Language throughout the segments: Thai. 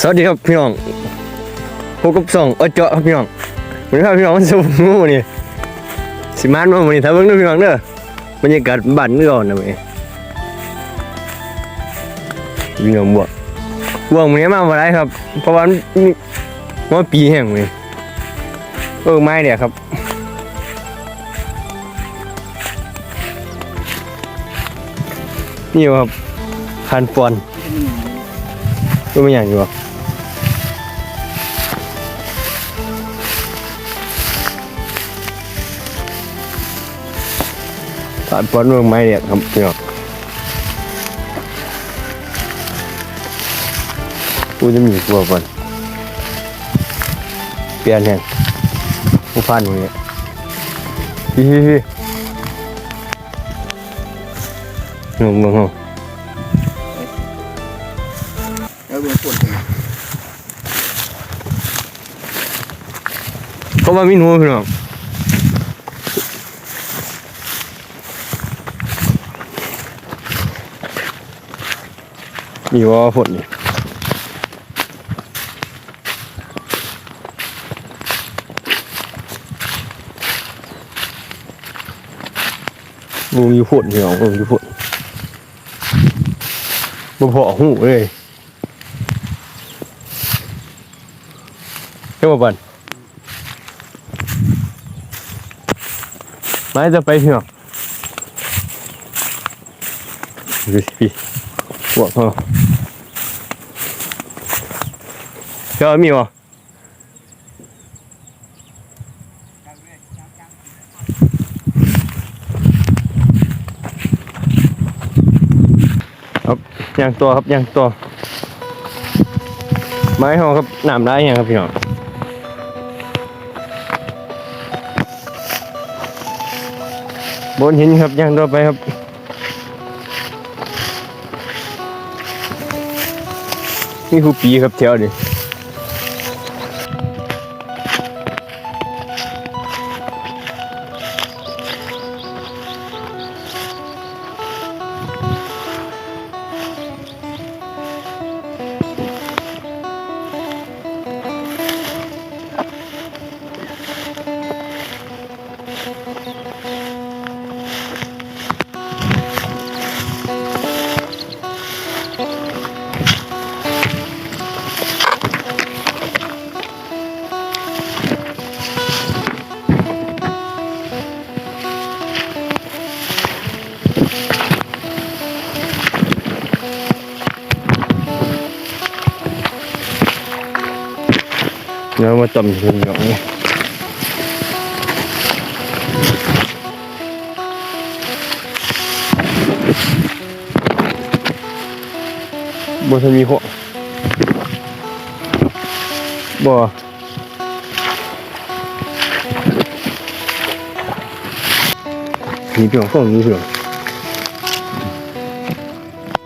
สวัสดีครับพี่น้องพบกับสองเอเจาะครับพี่น้องวันนี้ครับพี่น้องมันสมงูนี่สิมานมาวันนี้ถ้าเบิ่งเด้พี่น้องเด้อบรรยากาศบ้านเมืองนะเว้ยพี่น้องบวกบวกมันนี้มาบ่ได้ครับ เพราะว่ามันมีว่าปีแห้งเว้ยเออไม้เนี่ยครับนี่ครับคันฟอนก็ไม่อย่างอยู่ หรอกคันฟอนเมืองไม้เนี่ยครับพี่น้องกูจะมีกลัวก่อนเปลี่ยนแห่งผู้พันอย่างเงี้ยฮิฮิฮิงงงงงแล้วเบื้องต้นเป็นเขามามีหนูพี่น้อง มีว่าฝนนี่วงอยู่ฝนพี่น้องวงอยู่ฝนบ่พอหูเลยเฮ้ยบ่บันไม้จะไปพี่น้องดูสิพี่หัวเขาเจ้ามีวะครับย่างตัวครับย่างตัว ไม้เขาครับหน้ำได้ยังครับพี่น้องบนหินครับย่างต่อไปครับนี่คือปีครับแถวนี้ เนื้อมาต้มถึงอย่างนี้บนจะมีหัวบ่มีเพียงฝั่งนี้เพียง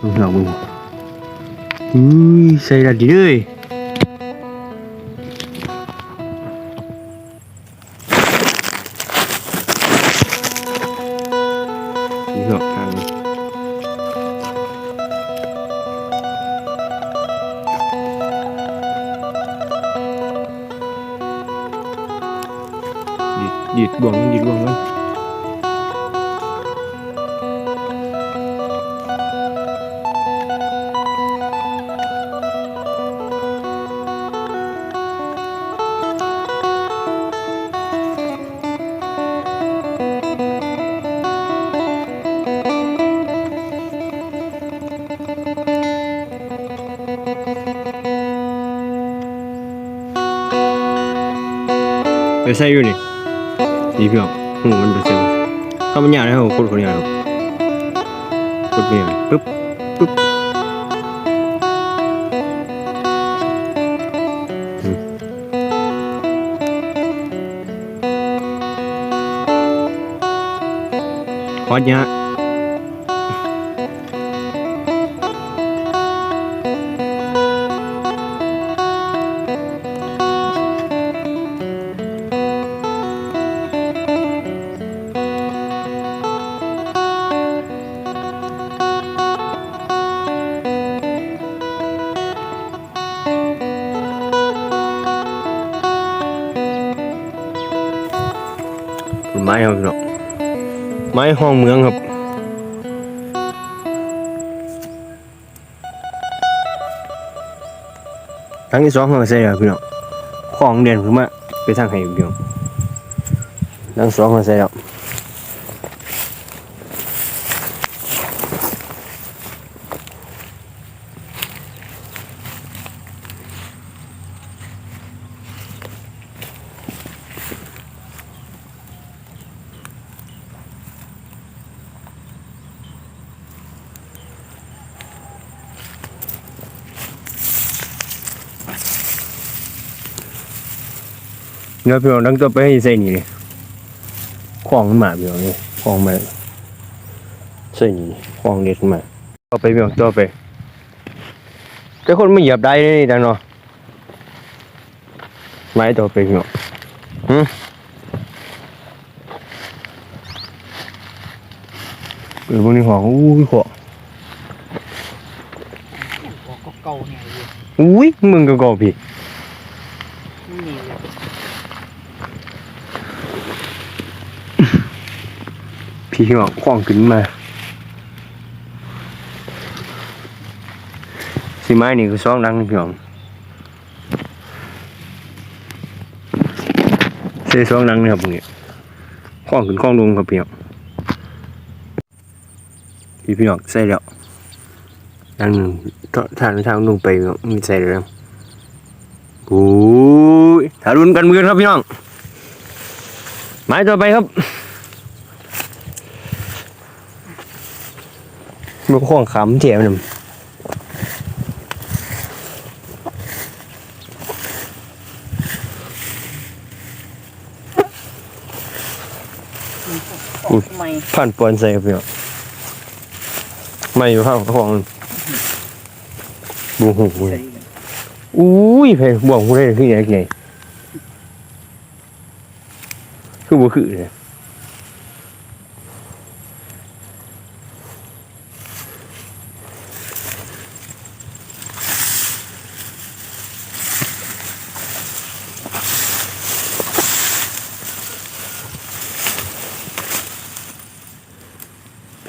มึงหลังมึงอุ้ยใส่ละดีเลย ดีดดีดบ่วงมันดีดบ่วงมันไปใส่อยู่นี่ ดีพี่น้องหูมันไปใส่ถ้ามันยากนะครับคนคนยากครับกดเมียปึ๊บปึ๊บพอดเนี้ย ม้ครับพี่น้องไม้ห้องเมืองครับทั้งที่สองเขาใส่ครับพี่น้องของเด่นขึ้นมาไปทางไหนพี่น้องทั้งสองเขาใส่ แล้วเนื้อพี่น้องตั้งตัวไปให้ใส่นี่เลยของมันมาพี่น้องนี่ของมาใส่นี่ของเด็ดมาต่อไปพี่น้องต่อไปแต่คนไม่เหยียบได้นี่จังเนาะไม้ต่อไปพี่น้องหืมเออบางทีของอู้ยขอก็เก่าเนี่ยอยู่อุ้ยมึงก็กอพี่ นี่เลย พี่น้องของขึ้นมาสิไม้นี่ก็ซ้องดังพี่น้องเสียสองหลังนะครับพวกนี้ข้องขึ้นข้องลงครับพี่น้องพี่พี่น้องใส่แล้วหลังหนึ่งทางทางลงไปมีใส่แล้วโอ้ยถ้ารุนกันมือครับพี่น้องไม้ต่อไปครับ มันข้องขำเทียมนำไม่ผ่านปอนใส่ครับพี่น้องไม่อยู่ข้างของบูหูใส่อุ้ยเพลงบ่วงผู้ใดคือไงไงคือบ่คือเลย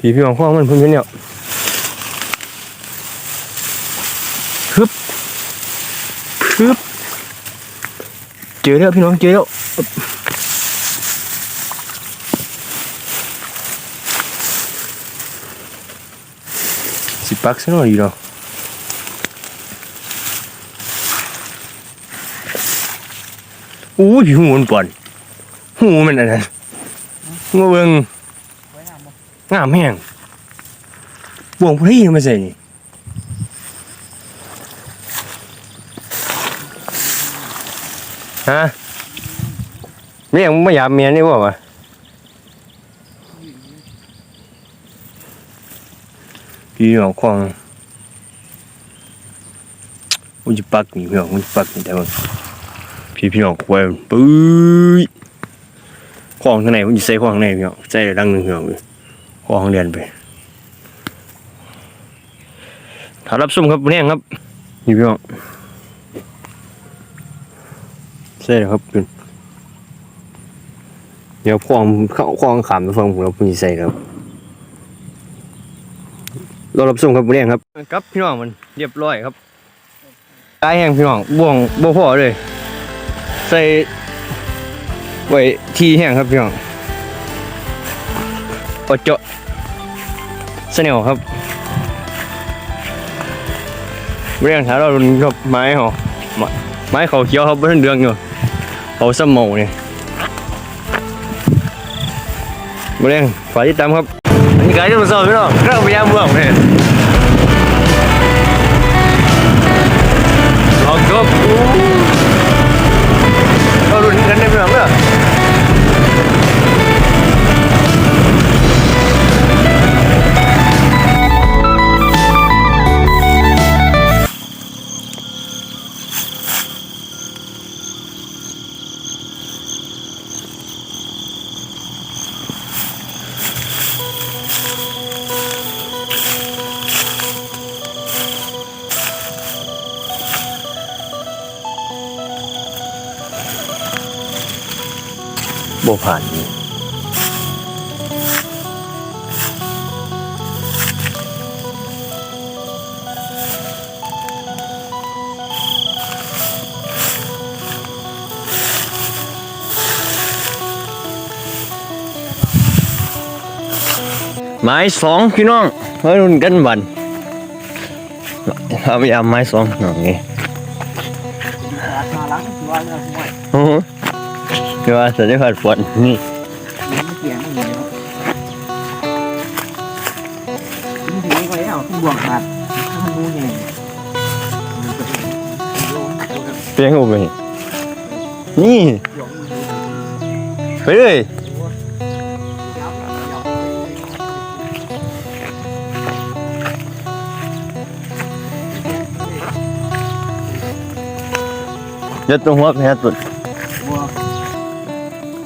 ผีพี่ของข้องมันพิ่งเห็นเนี่ยฮึบฮึบเจอแล้วพี่น้องเจอแล้วสิปักซะหน่อยดีเนาะอู้ยหูมันป่อนหูมันอันนั้นมาเบิ่ง งามแห้งบ่วงพี่มาใส่นี่ฮะไม่ยังไม่อยากเมียนี่บ่วะพี่น้องควงมันจะปักนี่พี่น้องมันจะปักนี่แต่ว่าพี่พี่น้องควายปื้ยควงข้างในมันจะใส่ควงข้างในพี่น้องใส่ดังหนึ่งพี่น้อง อห้องเรียนไปถ้ารับซุ่มครับเนี่ยครับนี่พี่น้องใช่เลยครับคุณเดี๋ยวควงเข้าควงขามไปฟังผมแล้วพี่ใส่ครับเรารับซุ่มครับเนี่ยครับครับพี่น้องมันเรียบร้อยครับตายแห้งพี่น้องบ่วงบ่พอเลย ใส่ไว้ที่แห้งครับพี่น้อง อโจเสนียวครับเรื่องถาเรารุนกับไม้หรอไม้เขาเขียวครับเพื่อนเดืองอยู่เขาสมองเนี่ยเรื่องฝากติดตามครับอันนี้ไกด์ที่มาสอนพี่น้องเรื่องพยายามเมือเนี่ย บ่ผ่านนี่ไม้สองพี่น้องเพื่รุ่นกันบันพยายามไม้สองน่องนี้ เดี๋ยวว่าจะได้ผัดฝนนี่มันเกี่ยงไม่เลยมันถือไว้แล้วที่บวกขาดถ้ามันรู้ไงเปียงอุบไปนี่ไปเลยยัดตัวหัวแพ้ตุดบว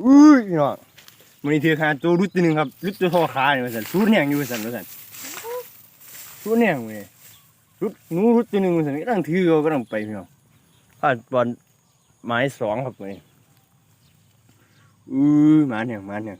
อุ้ยพี่น้องมันนี่ถือขาตัวรุดตัวหนึงครับรุดตัวทอขาเนี่ยว่าสันรุดแหงอยู่ว่าสันว่าสันรุดแหงเว้ยรุดนู้รุดตัวหนึงว่าสันก็ต้องถือเขาก็ต้งไปพี่น้องพาดบอลไม้สองครับเลยอือหมาเนี่ยหมาเนี่ย